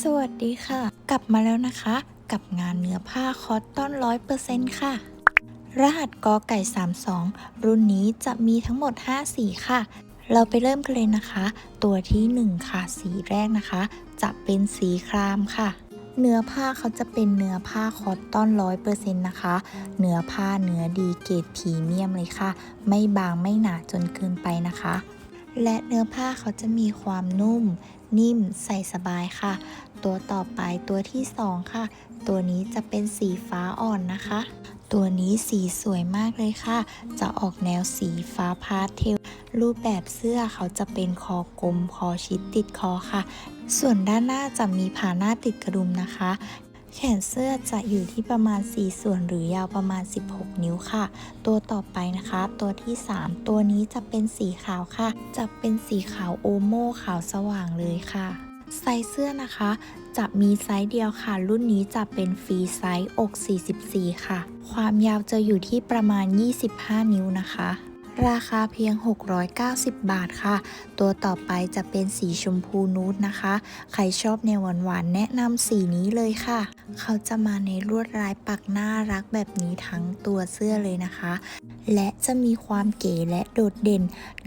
สวัสดีค่ะ กลับมาแล้วนะคะ กับงานเนื้อผ้าคอตตอนร้อยเปอร์เซ็นต์ค่ะ รหัสกอไก่ 32 รุ่นนี้จะมีทั้งหมด 5 สีค่ะ เราไปเริ่มกันเลยนะคะ ตัวทีหนึ่1 ค่ะ สีแรกนะคะ จะเป็นสีครามค่ะ เนื้อผ้าเขาจะเป็นเนื้อผ้าคอตตอนร้อยเปอร์เซ็นต์นะคะ เนื้อผ้าเนื้อดีเกรดพรีเมียมเลยค่ะ ไม่บางไม่หนาจนเกินไปนะคะ และเนื้อผ้าเขาจะมีความนุ่ม นิ่มใส่สบายค่ะ ตัวต่อไปตัวที่2ค่ะ ตัวนี้จะเป็นสีฟ้าอ่อนนะคะ ตัวนี้สีสวยมากเลยค่ะ จะออกแนวสีฟ้าพาสเทลรูปแบบเสื้อเขาจะเป็นคอกลมคอชิดติดคอค่ะ ส่วนด้านหน้าจะมีผาหน้าติดกระดุมนะคะ แขนเสื้อจะอยู่ที่ประมาณ 4 ส่วนหรือยาวประมาณ 16 นิ้วค่ะ ตัวต่อไปนะคะ ตัวที่ 3 ตัวนี้จะเป็นสีขาวค่ะ จะเป็นสีขาวโอโม่ขาวสว่างเลยค่ะไซส์เสื้อนะคะ จะมีไซส์เดียวค่ะ รุ่นนี้จะเป็นฟรีไซส์อก 44 ค่ะ ความยาวจะอยู่ที่ประมาณ 25 นิ้วนะคะ ราคาเพียง 690 บาทค่ะ ตัวต่อไปจะเป็นสีชมพูนูดนะคะ ใครชอบแนวหวานๆ แนะนำสีนี้เลยค่ะ เขาจะมาในลวดลายปักน่ารักแบบนี้ทั้งตัวเสื้อเลยนะคะ และจะมีความเก๋และโดดเด่น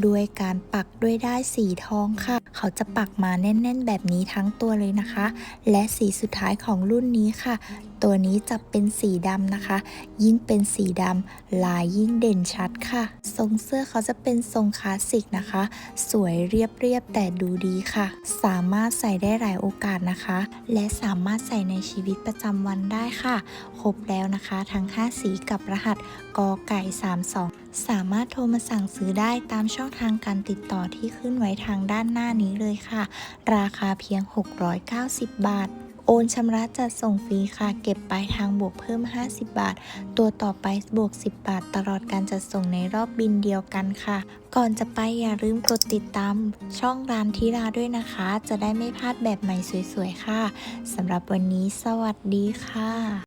ด้วยการปักด้วยได้ายสีทองค่ะ เขาจะปักมาแน่น ๆ แบบนี้ทั้งตัวเลยนะคะ และสีสุดท้ายของรุ่นนี้ค่ะ ตัวนี้จะเป็นสีดำนะคะ ยิ่งเป็นสีดำลายยิ่งเด่นชัดค่ะ ทรงเสื้อเขาจะเป็นทรงคลาสสิกนะคะ สวยเรียบๆแต่ดูดีค่ะ สามารถใส่ได้หลายโอกาสนะคะ และสามารถใส่ในชีวิตประจำวันได้ค่ะ ครบแล้วนะคะ ทั้ง 5 สีกับรหัสกอไก่ 32สามารถโทรมาสั่งซื้อได้ตามช่องทางการติดต่อที่ขึ้นไว้ทางด้านหน้านี้เลยค่ะ ราคาเพียง 690 บาท โอนชำระจัดส่งฟรีค่ะ เก็บปลายทางบวกเพิ่ม 50 บาท ตัวต่อไปบวก 10 บาท ตลอดการจัดส่งในรอบบินเดียวกันค่ะ ก่อนจะไปอย่าลืมกดติดตาม ช่องร้านทิราด้วยนะคะ จะได้ไม่พลาดแบบใหม่สวยๆค่ะสำหรับวันนี้สวัสดีค่ะ